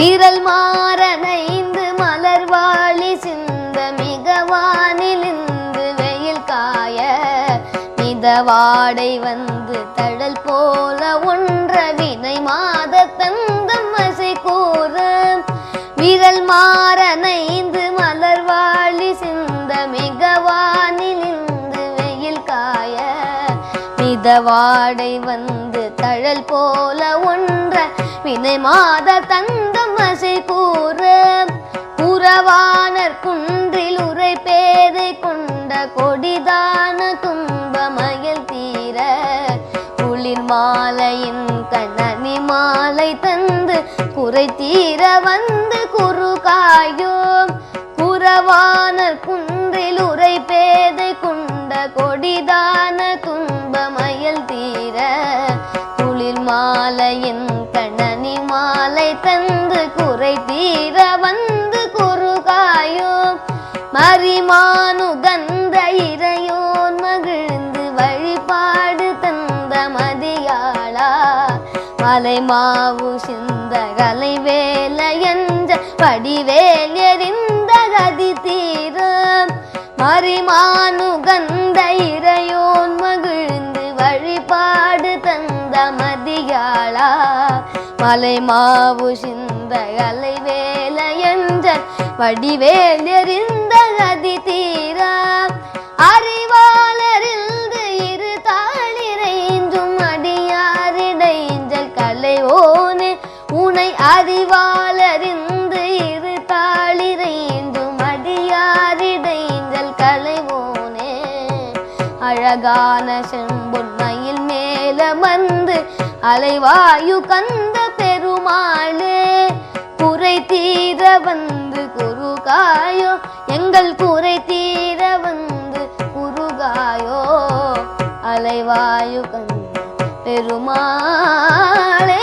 விரல் மாறனைந்து மலர் வாழி சிந்த மிகவானிலிந்து வெயில் காய மிதவாடை வந்து தழல் போல ஒன்ற வினை மாத தந்தம் அசை கூற. விரல் மாறனைந்து மலர் வாழி சிந்த மிகவானிலிந்து வெயில் காய மிதவாடை வந்து தழல் போல ஒன்ற வினை மாத தந்தம் அசை கூற. புறவானர் குன்றில் உரை பேதை கொண்ட கொடிதான துன்பமயல் தீர. குளிர் மாலையின் கண்ணனி மாலை தந்து குறை தீர வந்து குரு காயோம். குறவானர் குன்றில் உரை பேதை கொண்ட கொடிதான துன்பமயல் தீர. குளிர் மாலையின் கண்ணனி மாலை தந்து குறை தீர வந்து குறுகாயோ மரிமானு கந்த இறையோன் மகிழ்ந்து வழிபாடு தந்த மதியாளா. மலை மாவு சிந்த கலை வேல என்ற படிவேல் எறிந்த கதி தீர. மரிமானு கந்த இறையோன் மகிழ்ந்து வழிபாடு தந்த மதியாளா. மலை மாவு சிந்த கலை வேல என்ற வடிவேல் எறிந்த கதி தீரா. அறிவாளரிந்து இரு தாளிரைந்தும் அடியாரிடைஞ்சல் கலை கலைவோனே உனை அறிவாளரிந்து இரு தாளிரைந்தும் அடியாரிடைஞ்சல் கலை ஓனே. அழகான செம்பொன்மையில் மேல வந்து அலைவாயு கந்த பெருமாளே. குறை தீர வந்து குருகாயோ எங்கள் குறை தீர வந்து குருகாயோ அலைவாயு கண் பெருமாளே